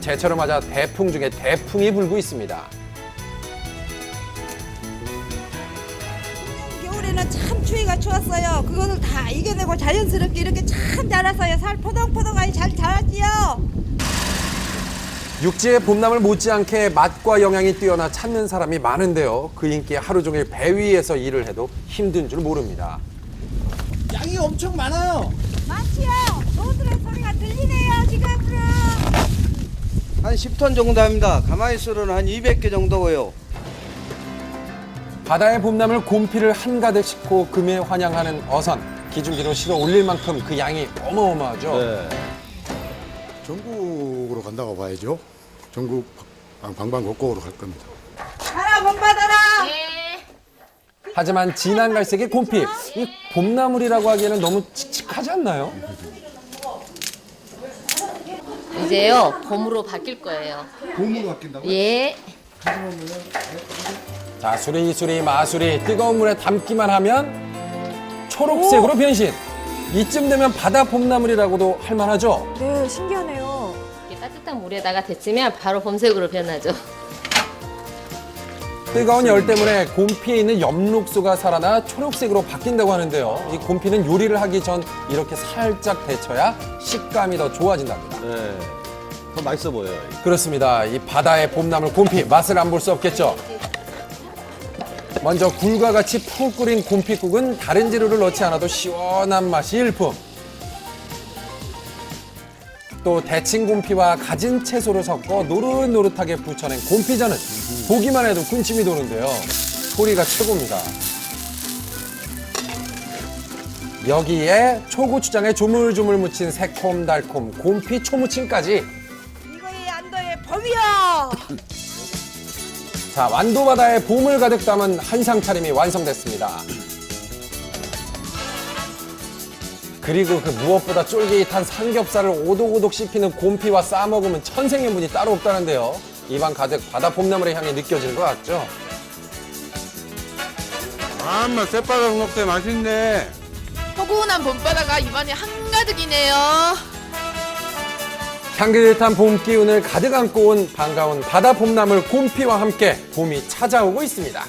제철을 맞아 대풍 중에 대풍이 불고 있습니다. 겨울에는 참 추위가 추웠어요. 그거를 다 이겨내고 자연스럽게 이렇게 참 자랐어요. 살 포동포동하니 잘 자랐지요. 육지의 봄나물 못지않게 맛과 영양이 뛰어나 찾는 사람이 많은데요. 그 인기에 하루 종일 배 위에서 일을 해도 힘든 줄 모릅니다. 양이 엄청 많아요. 많지요. 노들의 소리가 들리네요. 지금은. 한 10톤 정도 합니다. 있으로는 한 200개 정도고요. 바다의 봄나물 곰피를 한가득 싣고 금에 환영하는 어선. 기중기로 실어 올릴 만큼 그 양이 어마어마하죠. 네. 전국으로 간다고 봐야죠. 전국 방- 방방곡곡으로 갈 겁니다. 하나 못 받아라. 하지만 진한 갈색의 곰피, 이 봄나물이라고 하기에는 너무 칙칙하지 않나요? 이제요 봄으로 바뀔 거예요. 봄으로 바뀐다고? 예. 자, 수리 수리 마수리 뜨거운 물에 담기만 하면 초록색으로 변신. 이쯤 되면 바다 봄나물이라고도 할 만하죠. 네, 신기하네요. 이렇게 따뜻한 물에다가 데치면 바로 봄색으로 변하죠. 뜨거운 열 때문에 곰피에 있는 엽록소가 살아나 초록색으로 바뀐다고 하는데요. 이 곰피는 요리를 하기 전 이렇게 살짝 데쳐야 식감이 더 좋아진답니다. 네. 더 맛있어 보여요. 그렇습니다. 이 바다의 봄나물 곰피 맛을 안 볼 수 없겠죠. 먼저 굴과 같이 푹 끓인 곰피국은 다른 재료를 넣지 않아도 시원한 맛이 일품. 또 데친 곰피와 가진 채소를 섞어 노릇노릇하게 부쳐낸 곰피전은 보기만 해도 군침이 도는데요. 소리가 최고입니다. 여기에 초고추장에 조물조물 묻힌 새콤달콤 곰피 초무침까지 이거의 안도의 봄이요. 자, 완도바다에 봄을 가득 담은 한상 차림이 완성됐습니다. 그리고 그 무엇보다 쫄깃한 삼겹살을 오독오독 씹히는 곰피와 싸 먹으면 천생연분이 따로 없다는데요. 입안 가득 바다 봄나물의 향이 느껴지는 것 같죠? 아마 새바닥 녹대 맛있네. 포근한 봄바다가 입안에 한가득이네요. 향긋한 봄 기운을 가득 안고 온 반가운 바다 봄나물 곰피와 함께 봄이 찾아오고 있습니다.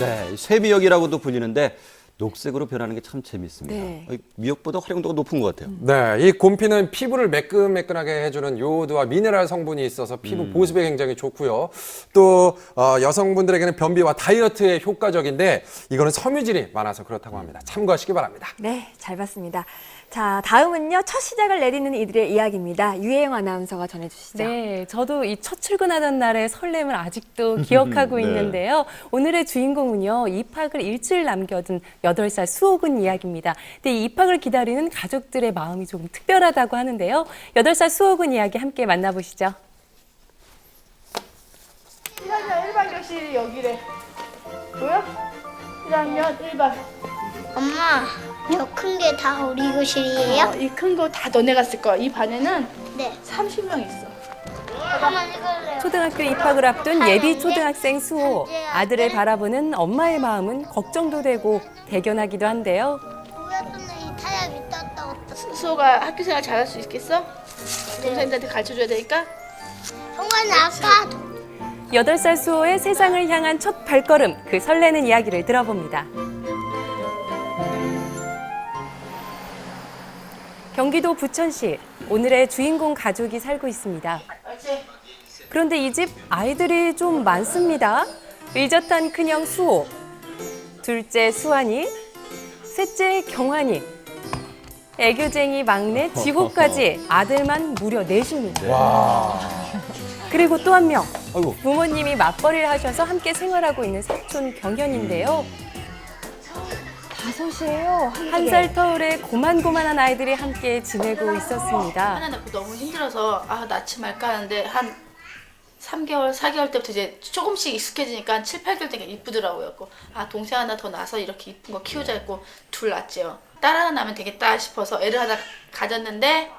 네, 쇠미역이라고도 불리는데 녹색으로 변하는 게 참 재밌습니다. 네. 어, 미역보다 활용도가 높은 것 같아요. 네, 이 곰피는 피부를 매끈매끈하게 해주는 요오드와 미네랄 성분이 있어서 피부 보습에 굉장히 좋고요. 또 어, 여성분들에게는 변비와 다이어트에 효과적인데 이거는 섬유질이 많아서 그렇다고 합니다. 참고하시기 바랍니다. 네, 잘 봤습니다. 자, 다음은요, 첫 시작을 내딛는 이들의 이야기입니다. 유혜영 아나운서가 전해주시죠. 네, 저도 이 첫 출근하던 날의 설렘을 아직도 기억하고 네. 있는데요. 오늘의 주인공은요, 입학을 일주일 남겨둔 8살 수호군 이야기입니다. 근데 이 입학을 기다리는 가족들의 마음이 조금 특별하다고 하는데요. 8살 수호군 이야기 함께 만나보시죠. 1학년 1반 교실이 여기래. 보여? 1학년 1반. 엄마, 저큰게 다 우리 교실이에요? 이 큰 거 다 너네가 쓸 거야. 이 반에는 네. 30명 있어. 초등학교 입학을 앞둔 예비 초등학생 수호. 아들을 바라보는 엄마의 마음은 걱정도 되고 대견하기도 한데요. 수호가 학교 생활 잘할 수 있겠어? 동생들한테 가르쳐 줘야 되니까. 형아는 아까 8살 수호의 세상을 향한 첫 발걸음, 그 설레는 이야기를 들어봅니다. 경기도 부천시, 오늘의 주인공 가족이 살고 있습니다. 그런데 이 집 아이들이 좀 많습니다. 의젓한 큰형 수호, 둘째 수환이, 셋째 경환이, 애교쟁이 막내 지호까지 아들만 무려 넷입니다. 그리고 또 한 명. 부모님이 맞벌이를 하셔서 함께 생활하고 있는 사촌 경현인데요. 다섯이에요. 한 살 터울의 고만고만한 아이들이 함께 지내고 있었습니다. 하나 낳고 너무 힘들어서 아 낳지 말까 하는데 한 3개월, 4개월 때부터 이제 조금씩 익숙해지니까 한 7, 8개월 되게 이쁘더라고요. 그래서 아 동생 하나 더 낳아서 이렇게 이쁜 거 키우자 했고 둘 낳았죠. 딸 하나 낳으면 되겠다 싶어서 애를 하나 가졌는데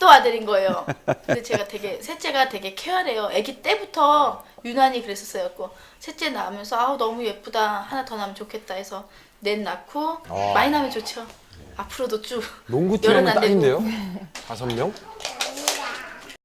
또 아들인 거예요. 근데 제가 되게 셋째가 되게 쾌활해요. 아기 때부터 유난히 그랬었어요. 그래서 셋째 낳으면서 아우 너무 예쁘다. 하나 더 낳으면 좋겠다 해서 넷 낳고 어. 많이 낳으면 좋죠. 앞으로도 쭉 농구팀 하면 열은 안 되고. 딱인데요? 다섯 명?